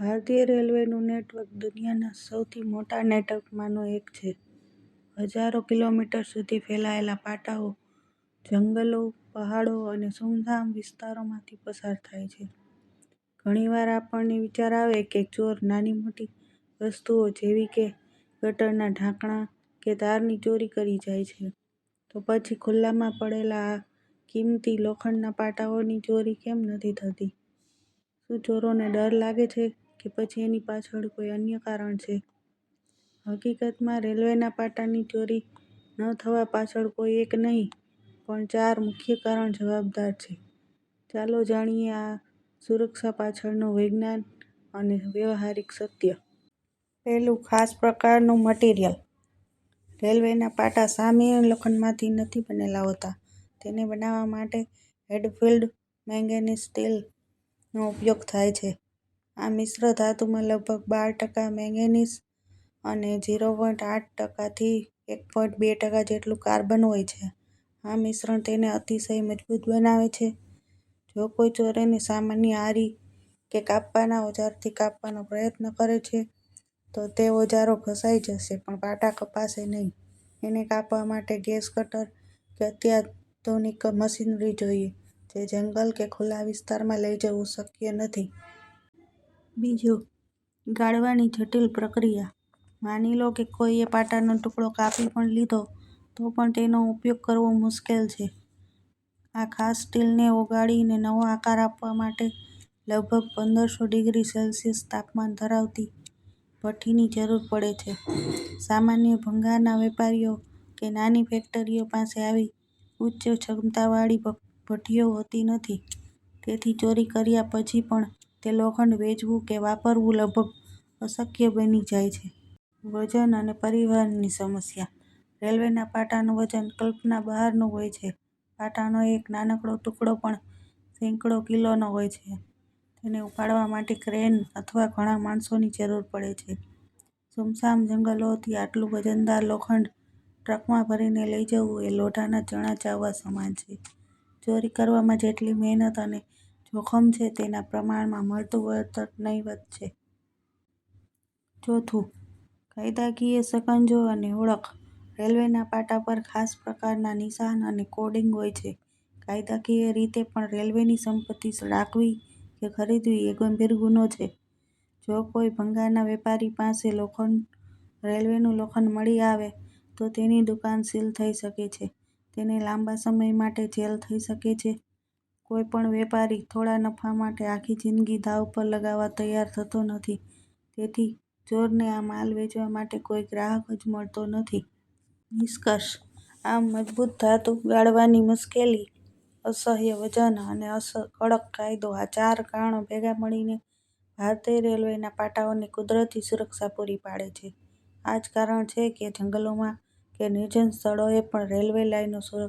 ભારતીય રેલવેનું નેટવર્ક દુનિયાના સૌથી મોટા નેટવર્કમાંનું એક છે. હજારો કિલોમીટર સુધી ફેલાયેલા પાટાઓ જંગલો, પહાડો અને સુમસામ વિસ્તારોમાંથી પસાર થાય છે. ઘણીવાર આપણને વિચાર આવે કે ચોર નાની-મોટી વસ્તુઓ જેવી કે ગટરના ઢાંકણા કે તારની ચોરી કરી જાય છે, તો પછી ખુલ્લામાં પડેલા આ કિંમતી લોખંડના પાટાઓની ચોરી કેમ નથી થતી? શું ચોરોને ડર લાગે છે કે પછી એની પાછળ કોઈ અન્ય કારણ છે? હકીકતમાં, રેલવેના પાટાની ચોરી ન થવા પાછળ કોઈ એક નહીં, પણ ચાર મુખ્ય કારણ જવાબદાર છે. ચાલો જાણીએ આ સુરક્ષા પાછળનું વિજ્ઞાન અને વ્યવહારિક સત્ય. પહેલું, ખાસ પ્રકારનું મટીરિયલ રેલવેના પાટા સામાન્ય લોખંડમાંથી નથી બનેલા હોતા. તેને બનાવવા માટે હેડફિલ્ડ મેંગેનીઝ સ્ટીલનો ઉપયોગ થાય છે. આ મિશ્ર ધાતુમાં લગભગ બાર ટકા મેંગેનીઝ અને ઝીરો પોઈન્ટ આઠ ટકાથી એક પોઈન્ટ બે ટકા જેટલું કાર્બન હોય છે. આ મિશ્રણ તેને અતિશય મજબૂત બનાવે છે. જો કોઈ ચોરને સામાન્ય આરી કે કાપવાના ઓજારથી કાપવાનો પ્રયત્ન કરે છે, તો તે ઓજારો ઘસાઈ જશે પણ પાટા કપાશે નહીં. એને કાપવા માટે ગેસ કટર કે અત્યાધુનિક મશીનરી જોઈએ, જે જંગલ કે ખુલ્લા વિસ્તારમાં લઈ જવું શક્ય નથી. બીજું, ગાળવાની જટિલ પ્રક્રિયા. માની લો કે કોઈએ પાટાનો ટુકડો કાપી પણ લીધો, તો પણ તેનો ઉપયોગ કરવો મુશ્કેલ છે. આ ખાસ સ્ટીલને ઓગાળીને નવો આકાર આપવા માટે લગભગ પંદરસો ડિગ્રી સેલ્સિયસ તાપમાન ધરાવતી ભઠ્ઠીની જરૂર પડે છે. સામાન્ય ભંગારના વેપારીઓ કે નાની ફેક્ટરીઓ પાસે આવી ઉચ્ચ ક્ષમતાવાળી ભઠ્ઠીઓ હોતી નથી. તેથી ચોરી કર્યા પછી પણ તે લોખંડ વેચવું કે વાપરવું લગભગ અશક્ય બની જાય છે. વજન અને પરિવહનની સમસ્યા. રેલવેના પાટાનું વજન કલ્પના બહારનું હોય છે. પાટાનો એક નાનકડો ટુકડો પણ સેંકડો કિલોનો હોય છે. તેને ઉપાડવા માટે ક્રેન અથવા ઘણા માણસોની જરૂર પડે છે. સુમસામ જંગલોથી આટલું વજનદાર લોખંડ ટ્રકમાં ભરીને લઈ જવું એ લોઢાના ચણા ચાવવા સમાન છે. ચોરી કરવામાં જેટલી મહેનત અને જોખમ છે તેના પ્રમાણમાં મળતું વળતર નહિવત્ છે. ચોથું, કાયદાકીય સકંજો અને ઓળખ. રેલવેના પાટા પર ખાસ પ્રકારના નિશાન અને કોડિંગ હોય છે. કાયદાકીય રીતે પણ રેલવેની સંપત્તિ રાખવી કે ખરીદવી એ ગંભીર ગુનો છે. જો કોઈ ભંગારના વેપારી પાસે લોખંડ રેલવેનું લોખંડ મળી આવે, તો તેની દુકાન સીલ થઈ શકે છે. તેને લાંબા સમય માટે જેલ થઈ શકે છે. કોઈ પણ વેપારી થોડા નફા માટે આખી જિંદગી દાવ પર લગાવવા તૈયાર થતો નથી. તેથી ચોરને આ માલ વેચવા માટે કોઈ ગ્રાહક જ મળતો નથી. નિષ્કર્ષ આ મજબૂત ધાતુ, ગાળવાની મુશ્કેલી, અસહ્ય વજન અને અસ કડક કાયદો આ ચાર કારણો ભેગા મળીને ભારતીય રેલવેના પાટાઓની કુદરતી સુરક્ષા પૂરી પાડે છે. આ જ કારણ છે કે જંગલોમાં કે નિર્જન સ્થળોએ પણ રેલવે લાઈનો સુરક્ષિત